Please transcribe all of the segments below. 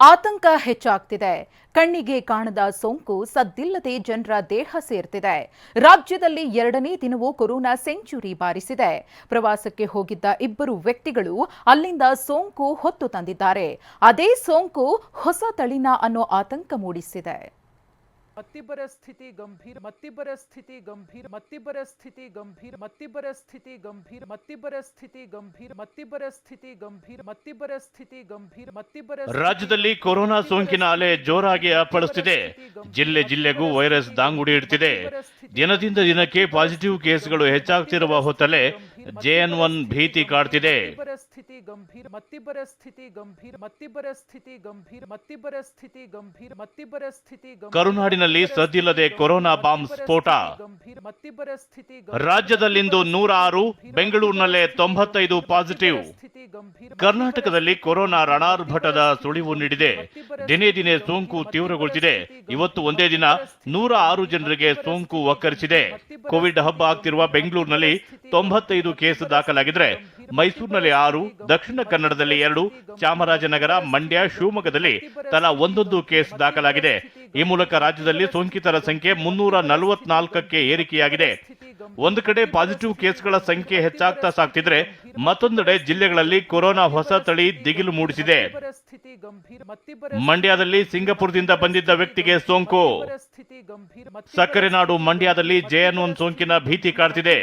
ಆತಂಕ ಹೆಚ್ಚಾಗ್ತಿದೆ. ಕಣ್ಣಿಗೆ ಕಾಣದ ಸೋಂಕು ಸದ್ದಿಲ್ಲದೆ ಜನರ ದೇಹ ಸೇರ್ತಿದೆ. ರಾಜ್ಯದಲ್ಲಿ ಎರಡನೇ ದಿನವೂ ಕೊರೋನಾ ಸೆಂಚುರಿ ಬಾರಿಸಿದೆ. ಪ್ರವಾಸಕ್ಕೆ ಹೋಗಿದ್ದ ಇಬ್ಬರು ವ್ಯಕ್ತಿಗಳು ಅಲ್ಲಿಂದ ಸೋಂಕು ಹೊತ್ತು ತಂದಿದ್ದಾರೆ. ಅದೇ ಸೋಂಕು ಹೊಸ ತಳಿನ ಅನ್ನೋ ಆತಂಕ ಮೂಡಿಸಿದೆ. ಮತ್ತಿಬ್ಬರ ಸ್ಥಿತಿ ಗಂಭೀರ ಮತ್ತಿಬ್ಬರ ಸ್ಥಿತಿ ಗಂಭೀರ ಮತ್ತಿಬ್ಬರ ಸ್ಥಿತಿ ಗಂಭೀರ ಮತ್ತಿಬ್ಬರ ಸ್ಥಿತಿ ಗಂಭೀರ ಮತ್ತಿಬ್ಬರ ಸ್ಥಿತಿ ಗಂಭೀರ ಮತ್ತಿಬ್ಬರ ಸ್ಥಿತಿ ಗಂಭೀರ ಮತ್ತಿಬ್ಬರ ಸ್ಥಿತಿ ಗಂಭೀರ ಮತ್ತಿಬ್ಬರ ರಾಜ್ಯದಲ್ಲಿ ಕೊರೋನಾ ಸೋಂಕಿನ ಅಲೆ ಜೋರಾಗಿ ಅಪ್ಪಳಿಸುತ್ತಿದೆ ಜಿಲ್ಲೆ ಜಿಲ್ಲೆಗೂ ವೈರಸ್ ದಾಂಗುಡಿ ಇಡ್ತಿದೆ ದಿನದಿಂದ ದಿನಕ್ಕೆ ಪಾಸಿಟಿವ್ ಕೇಸ್ಗಳು ಹೆಚ್ಚಾಗ್ತಿರುವ ಹೊತ್ತಲ್ಲೇ ಜೆಎನ್ ಒನ್ ಭೀತಿ ಕಾಡ್ತಿದೆ ಸ್ಥಿತಿ ಗಂಭೀರ ಮತ್ತಿಬ್ಬರ ಸ್ಥಿತಿ ಗಂಭೀರ ಮತ್ತಿಬ್ಬರ ಸ್ಥಿತಿ ಗಂಭೀರ ಮತ್ತಿಬ್ಬರ ಸ್ಥಿತಿ ಗಂಭೀರ ಮತ್ತಿಬ್ಬರ ಸ್ಥಿತಿ ಕರುನಾಡಿನಲ್ಲಿ ಸದ್ದಿಲ್ಲದೆ ಕೊರೋನಾ ಬಾಂಬ್ ಸ್ಫೋಟ. ಗಂಭೀರ ಮತ್ತಿಬ್ಬರ ಸ್ಥಿತಿ ರಾಜ್ಯದಲ್ಲಿಂದು ನೂರ ಆರು ಬೆಂಗಳೂರಿನಲ್ಲೇ ತೊಂಬತ್ತೈದು ಪಾಸಿಟಿವ್. ಕರ್ನಾಟಕದಲ್ಲಿ ಕೊರೋನಾ ರಣಾರ್ಭಟದ ಸುಳಿವು ನೀಡಿದೆ. ದಿನೇ ದಿನೇ ಸೋಂಕು ತೀವ್ರಗೊಳ್ತಿದೆ. ಇವತ್ತು ಒಂದೇ ದಿನ ನೂರ ಆರು ಜನರಿಗೆ ಸೋಂಕು ಒಕ್ಕರಿಸಿದೆ ಕೋವಿಡ್ ಹಬ್ಬ ಆಗ್ತಿರುವ ಬೆಂಗಳೂರಿನಲ್ಲಿ ತೊಂಬತ್ತೈದು ಕೇಸ್ ದಾಖಲಾಗಿದ್ರೆ ಮೈಸೂರಿನಲ್ಲಿ ಆರು, ದಕ್ಷಿಣ ಕನ್ನಡದಲ್ಲಿ ಎರಡು, ಚಾಮರಾಜನಗರ, ಮಂಡ್ಯ, ಶಿವಮೊಗ್ಗದಲ್ಲಿ ತಲಾ ಒಂದೊಂದು ಕೇಸ್ ದಾಖಲಾಗಿದೆ. ಈ ಮೂಲಕ ರಾಜ್ಯದಲ್ಲಿ ಸೋಂಕಿತರ ಸಂಖ್ಯೆ ಮುನ್ನೂರ ನಲವತ್ನಾಲ್ಕಕ್ಕೆ ಏರಿಕೆಯಾಗಿದೆ. ಒಂದು ಕಡೆ ಪಾಸಿಟಿವ್ ಕೇಸ್ಗಳ ಸಂಖ್ಯೆ ಹೆಚ್ಚಾಗ್ತಾ ಸಾಗ್ತಿದ್ರೆ ಮತ್ತೊಂದೆಡೆ ಜಿಲ್ಲೆಗಳಲ್ಲಿ ಕೊರೋನಾ ಹೊಸ ತಳಿ ದಿಗಿಲು ಮೂಡಿಸಿದೆ. ಮಂಡ್ಯದಲ್ಲಿ ಸಿಂಗಪುರದಿಂದ ಬಂದಿದ್ದ ವ್ಯಕ್ತಿಗೆ ಸೋಂಕು. ಸಕ್ಕರೆ ನಾಡು ಮಂಡ್ಯದಲ್ಲಿ ಜೆಎನ್ ಒನ್ ಸೋಂಕಿನ ಭೀತಿ ಕಾಡ್ತಿದೆ.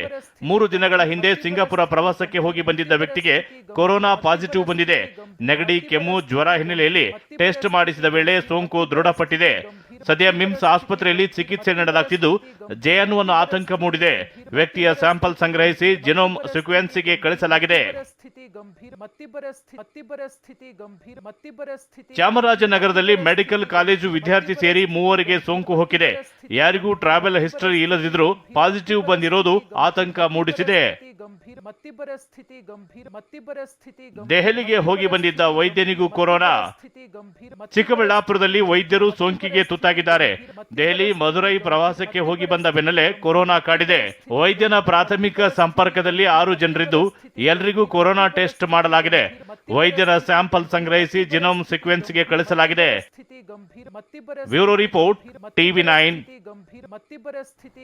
ಮೂರು ದಿನಗಳ ಹಿಂದೆ ಸಿಂಗಾಪುರ ಪ್ರವಾಸಕ್ಕೆ ಹೋಗಿ ಬಂದಿದ್ದ ವ್ಯಕ್ತಿಗೆ ಕೊರೋನಾ ಪಾಸಿಟಿವ್ ಬಂದಿದೆ. ನೆಗಡಿ, ಕೆಮ್ಮು, ಜ್ವರ ಹಿನ್ನೆಲೆಯಲ್ಲಿ ಟೆಸ್ಟ್ ಮಾಡಿಸಿದ ವೇಳೆ ಸೋಂಕು ದೃಢಪಟ್ಟಿದೆ. ಸದ್ಯ ಮಿಮ್ಸ್ ಆಸ್ಪತ್ರೆಯಲ್ಲಿ ಚಿಕಿತ್ಸೆ ನೀಡಲಾಗ್ತಿದ್ದು ಜೆಎನ್ ಒನ್ ಆತಂಕ ಮೂಡಿದೆ. ವ್ಯಕ್ತಿಯ ಸ್ಯಾಂಪಲ್ ಸಂಗ್ರಹಿಸಿ ಜಿನೋಮ್ ಸಿಕ್ವೆನ್ಸಿಗೆ ಕಳಿಸಲಾಗಿದೆ. ಚಾಮರಾಜನಗರದಲ್ಲಿ ಮೆಡಿಕಲ್ ಕಾಲೇಜು ವಿದ್ಯಾರ್ಥಿ ಸೇರಿ ಮೂವರಿಗೆ ಸೋಂಕು ಹೊಕ್ಕಿದೆ. ಯಾರಿಗೂ ಟ್ರಾವೆಲ್ ಹಿಸ್ಟರಿ ಇಲ್ಲದಿದ್ರೂ ಪಾಸಿಟಿವ್ ಬಂದಿರೋದು ಆತಂಕ ಮೂಡಿಸಿದೆ. ಗಂಭೀರ ಮತ್ತಿಬ್ಬರ ಸ್ಥಿತಿ ಗಂಭೀರ ಮತ್ತಿಬ್ಬರ ಸ್ಥಿತಿ ದೆಹಲಿಗೆ ಹೋಗಿ ಬಂದಿದ್ದ ವೈದ್ಯನಿಗೂ ಕೊರೋನಾ ಸ್ಥಿತಿ ಗಂಭೀರ ಚಿಕ್ಕಬಳ್ಳಾಪುರದಲ್ಲಿ ವೈದ್ಯರು ಸೋಂಕಿಗೆ ತುತ್ತಾಗಿದ್ದಾರೆ ದೆಹಲಿ ಮಧುರೈ ಪ್ರವಾಸಕ್ಕೆ ಹೋಗಿ ಬಂದ ಬೆನ್ನಲ್ಲೇ ಕೊರೋನಾ ಕಾಡಿದೆ ವೈದ್ಯನ ಪ್ರಾಥಮಿಕ ಸಂಪರ್ಕದಲ್ಲಿ ಆರು ಜನರಿದ್ದು ಎಲ್ರಿಗೂ ಕೊರೋನಾ ಟೆಸ್ಟ್ ಮಾಡಲಾಗಿದೆ ವೈದ್ಯರ ಸ್ಯಾಂಪಲ್ ಸಂಗ್ರಹಿಸಿ ಜಿನೋಮ್ ಸಿಕ್ವೆನ್ಸ್ಗೆ ಕಳಿಸಲಾಗಿದೆ ಬ್ಯೂರೋ ರಿಪೋರ್ಟ್ ಟಿವಿ ನೈನ್ ಗಂಭೀರ ಮತ್ತಿಬ್ಬರ ಸ್ಥಿತಿ